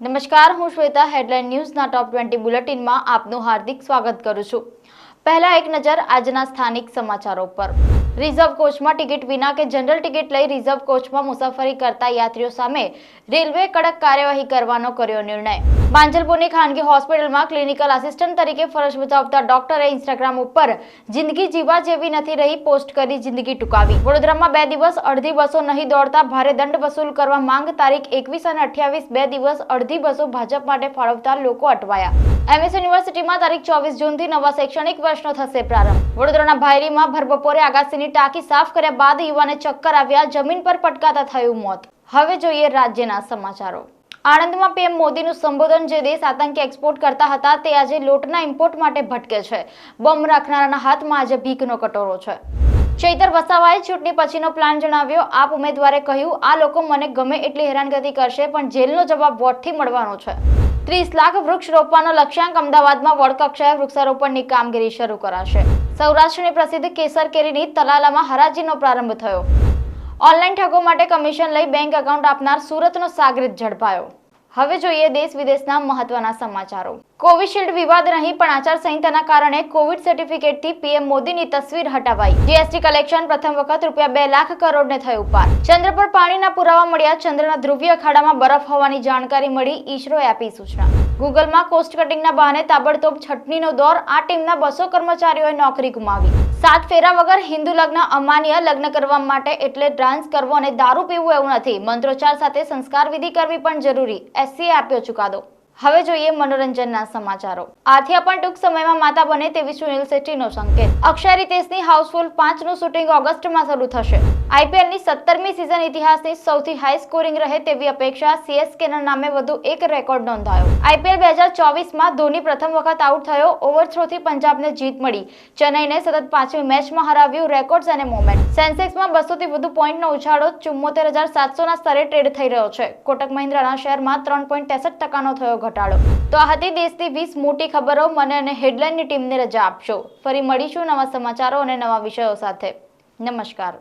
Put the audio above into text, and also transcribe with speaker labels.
Speaker 1: નમસ્કાર, હું શ્વેતા, હેડલાઇન ન્યૂઝના ટોપ ટ્વેન્ટી બુલેટિનમાં આપનું હાર્દિક સ્વાગત કરું છું. પહેલા એક નજર આજના સ્થાનિક સમાચારો પર. રિઝર્વ કોચમાં ટિકિટ વિના કે જનરલ ટિકિટ લઈ રિઝર્વ કોચમાં મુસાફરી કરતા યાત્રીઓ સામે રેલવે કડક કાર્યવાહી કરવાનો કર્યો નિર્ણય. માંજલપુરની ખાનગી હોસ્પિટલમાં ક્લિનિકલ આસિસ્ટન્ટ તરીકે ફરજ બજાવતા ડોક્ટરે ઇન્સ્ટાગ્રામ ઉપર જિંદગી જીવા જેવી નથી રહી પોસ્ટ કરી જિંદગી ટૂંકાવી. વડોદરામાં બે દિવસ અડધી બસો નહીં દોડતા ભારે દંડ વસૂલ કરવા માંગ તારીખ એકવીસ અને અઠ્યાવીસ બે દિવસ અડધી બસો ભાજપ માટે ફાળવતા લોકો અટવાયા. એમએસ યુનિવર્સિટીમાં તારીખ ચોવીસ જૂનથી નવા શૈક્ષણિક વર્ષનો થશે પ્રારંભ. વડોદરાના ભાયરીમાં ભરબપોરે આગાસીની ટાંકી સાફ કર્યા બાદ યુવાને ચક્કર આવ્યા, જમીન પર પટકાતા થયું મોત. હવે જોઈએ રાજ્યના સમાચારો. આણંદમાં પીએમ મોદીનું સંબોધન જે દેશ આતંકી એક્સપોર્ટ કરતા હતા, તે આજે લોટના ઇમ્પોર્ટ માટે ભટકે છે. બોમ્બ રાખનારાના હાથમાં આજે ભીખનો કટોરો છે. ચૈતર વસાવાએ ચૂંટણી પછીનો પ્લાન જણાવ્યો. આપ ઉમેદવારે કહ્યું, આ લોકો મને ગમે એટલી હેરાનગતિ કરશે, પણ જેલનો જવાબ વોટથી મળવાનો છે. ત્રીસ લાખ વૃક્ષ રોપવાનો લક્ષ્યાંક અમદાવાદમાં વડકક્ષાએ વૃક્ષારોપણની કામગીરી શરૂ કરાશે. સૌરાષ્ટ્રની પ્રસિદ્ધ કેસર કેરીની તલાલામાં હરાજીનો પ્રારંભ થયો. ઓનલાઈન ઠગો માટે કમિશન લઈ બેંક એકાઉન્ટ આપનાર સુરતનો સાગરીત ઝડપાયો. હવે જોઈએ દેશ વિદેશના મહત્વના સમાચારો. કોવિશિલ્ડ વિવાદ નહીં, પણ આચારસંહિતાના કારણે કોવિડ સર્ટિફિકેટથી પીએમ મોદીની તસવીર હટાવાઈ. જીએસટી કલેક્શન પ્રથમ વખત રૂપિયા બે લાખ કરોડને થયું પાર. ચંદ્ર પર પાણીના પુરાવા મળ્યા, ચંદ્રના ધ્રુવીય ખાડામાં બરફ હોવાની જાણકારી મળી, ઈસરોએ આપી સૂચના. ગૂગલમાં કોસ્ટ કટિંગના બહાને તાબડતોબ છટણીનો દોર આ ટીમના બસો કર્મચારીઓએ નોકરી ગુમાવી. સાત ફેરા વગર હિન્દુ લગ્ન અમાન્ય લગ્ન કરવા માટે એટલે ડાન્સ કરવો અને દારૂ પીવું એવું નથી. મંત્રોચ્ચાર સાથે સંસ્કાર વિધિ કરવી પણ જરૂરી. એસસીએ આપ્યો ચુકાદો. હવે જોઈએ મનોરંજનના સમાચારો. આથિયા પણ ટૂંક સમયમાં માતા બને તેવી સુનિલ શેટ્ટીનો સંકેત. અક્ષય રીતેશની હાઉસફુલ પાંચનું શૂટિંગ ઓગસ્ટમાં શરૂ થશે. આઈપીએલની સત્તરમી સિઝન ઇતિહાસની સૌથી હાઈ સ્કોરિંગ રહે તેવી અપેક્ષા સીએસકેના નામે વધુ એક રેકોર્ડ નોંધાયો. આઈપીએલ બે હજાર ચોવીસમાં ધોની પ્રથમ વખત આઉટ થયો ઓવરથ્રોથી પંજાબને જીત મળી. ચેન્નઈને સતત પાંચમી મેચમાં હરાવ્યું રેકોર્ડ્સ અને મોમેન્ટ સેન્સેક્સમાં બસોથી વધુ પોઈન્ટનો ઉછાળો ચુમ્મોતેર હજાર સાતસોના સ્તરે ટ્રેડ થઈ રહ્યો છે. કોટક મહિન્દ્રાના શેરમાં ત્રણ પોઈન્ટ ત્રેસઠ ટકાનો થયો ઘટાડો. તો આ હતી દેશની વીસ મોટી ખબરો. મને અને હેડલાઇનની ટીમને રજા આપશો. ફરી મળીશું નવા સમાચારો અને નવા વિષયો સાથે. નમસ્કાર.